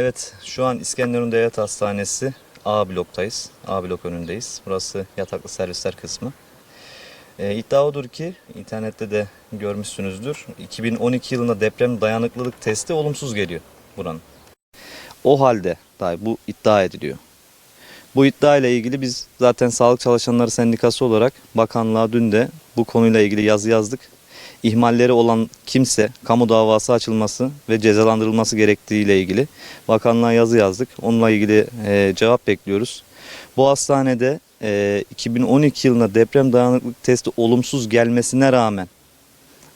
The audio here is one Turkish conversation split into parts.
Evet, şu an İskenderun Devlet Hastanesi A bloktayız. A blok önündeyiz. Burası yataklı servisler kısmı. Ee, iddia odur ki, internette de görmüşsünüzdür, 2012 yılında deprem dayanıklılık testi olumsuz geliyor buranın. O halde dahi bu iddia ediliyor. Bu iddia ile ilgili biz zaten Sağlık Çalışanları Sendikası olarak bakanlığa dün de bu konuyla ilgili yazı yazdık. İhmalleri olan kimse kamu davası açılması ve cezalandırılması gerektiği ile ilgili bakanlığa yazı yazdık. Onunla ilgili e, cevap bekliyoruz. Bu hastanede e, 2012 yılında deprem dayanıklılık testi olumsuz gelmesine rağmen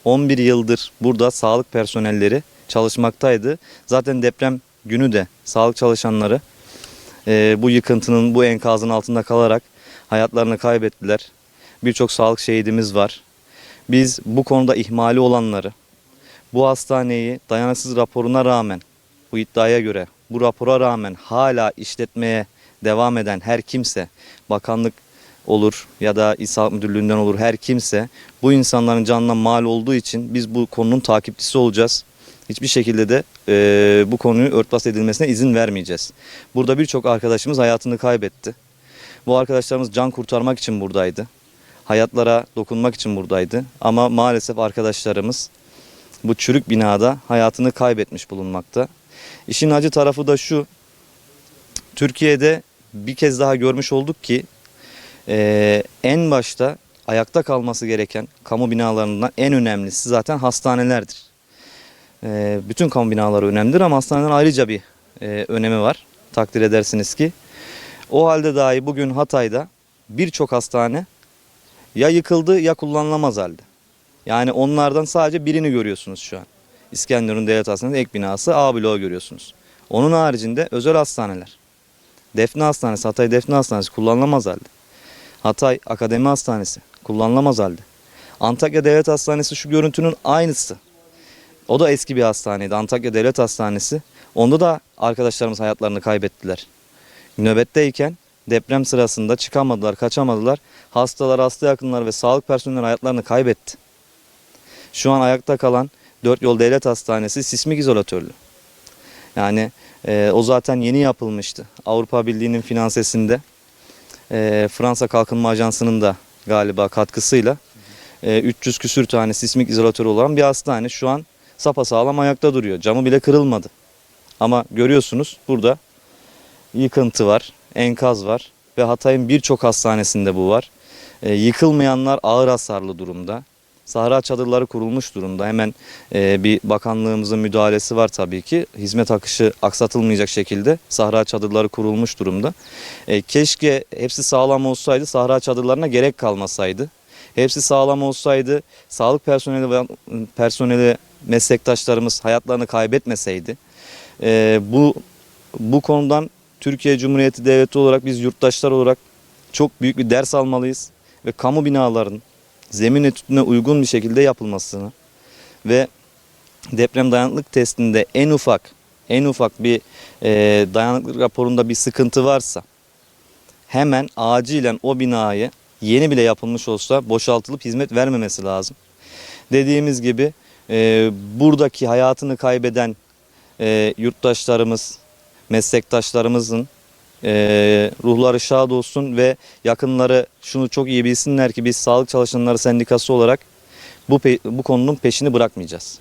11 yıldır burada sağlık personelleri çalışmaktaydı. Zaten deprem günü de sağlık çalışanları e, bu yıkıntının, bu enkazın altında kalarak hayatlarını kaybettiler. Birçok sağlık şehidimiz var. Biz bu konuda ihmali olanları, bu hastaneyi dayanıksız raporuna rağmen, bu iddiaya göre, bu rapora rağmen hala işletmeye devam eden her kimse, bakanlık olur ya da Sağlık Müdürlüğü'nden olur her kimse bu insanların canına mal olduğu için biz bu konunun takipçisi olacağız. Hiçbir şekilde de e, bu konuyu örtbas edilmesine izin vermeyeceğiz. Burada birçok arkadaşımız hayatını kaybetti. Bu arkadaşlarımız can kurtarmak için buradaydı. Hayatlara dokunmak için buradaydı. Ama maalesef arkadaşlarımız bu çürük binada hayatını kaybetmiş bulunmakta. İşin acı tarafı da şu. Türkiye'de bir kez daha görmüş olduk ki e, en başta ayakta kalması gereken kamu binalarından en önemlisi zaten hastanelerdir. E, bütün kamu binaları önemlidir ama hastanelerin ayrıca bir e, önemi var. Takdir edersiniz ki. O halde dahi bugün Hatay'da birçok hastane ya yıkıldı ya kullanılamaz halde. Yani onlardan sadece birini görüyorsunuz şu an. İskenderun Devlet Hastanesi ek binası A bloğu görüyorsunuz. Onun haricinde özel hastaneler. Defne Hastanesi, Hatay Defne Hastanesi kullanılamaz halde. Hatay Akademi Hastanesi kullanılamaz halde. Antakya Devlet Hastanesi şu görüntünün aynısı. O da eski bir hastaneydi. Antakya Devlet Hastanesi. Onda da arkadaşlarımız hayatlarını kaybettiler. Nöbetteyken deprem sırasında çıkamadılar, kaçamadılar. Hastalar, hasta yakınları ve sağlık personeli hayatlarını kaybetti. Şu an ayakta kalan Dört Yol Devlet Hastanesi sismik izolatörlü. Yani e, o zaten yeni yapılmıştı. Avrupa Birliği'nin finansesinde e, Fransa Kalkınma Ajansı'nın da galiba katkısıyla e, 300 küsür tane sismik izolatörü olan bir hastane şu an sapasağlam ayakta duruyor. Camı bile kırılmadı. Ama görüyorsunuz burada yıkıntı var, enkaz var ve Hatay'ın birçok hastanesinde bu var. E, yıkılmayanlar ağır hasarlı durumda. Sahra çadırları kurulmuş durumda. Hemen e, bir bakanlığımızın müdahalesi var tabii ki. Hizmet akışı aksatılmayacak şekilde sahra çadırları kurulmuş durumda. E, keşke hepsi sağlam olsaydı sahra çadırlarına gerek kalmasaydı. Hepsi sağlam olsaydı sağlık personeli personeli meslektaşlarımız hayatlarını kaybetmeseydi. E, bu bu konudan Türkiye Cumhuriyeti Devleti olarak biz yurttaşlar olarak çok büyük bir ders almalıyız ve kamu binalarının zemin etütüne uygun bir şekilde yapılmasını ve deprem dayanıklık testinde en ufak en ufak bir e, dayanıklık raporunda bir sıkıntı varsa hemen acilen o binayı yeni bile yapılmış olsa boşaltılıp hizmet vermemesi lazım. Dediğimiz gibi e, buradaki hayatını kaybeden e, yurttaşlarımız, meslektaşlarımızın e, ruhları şad olsun ve yakınları şunu çok iyi bilsinler ki biz Sağlık Çalışanları Sendikası olarak bu, bu konunun peşini bırakmayacağız.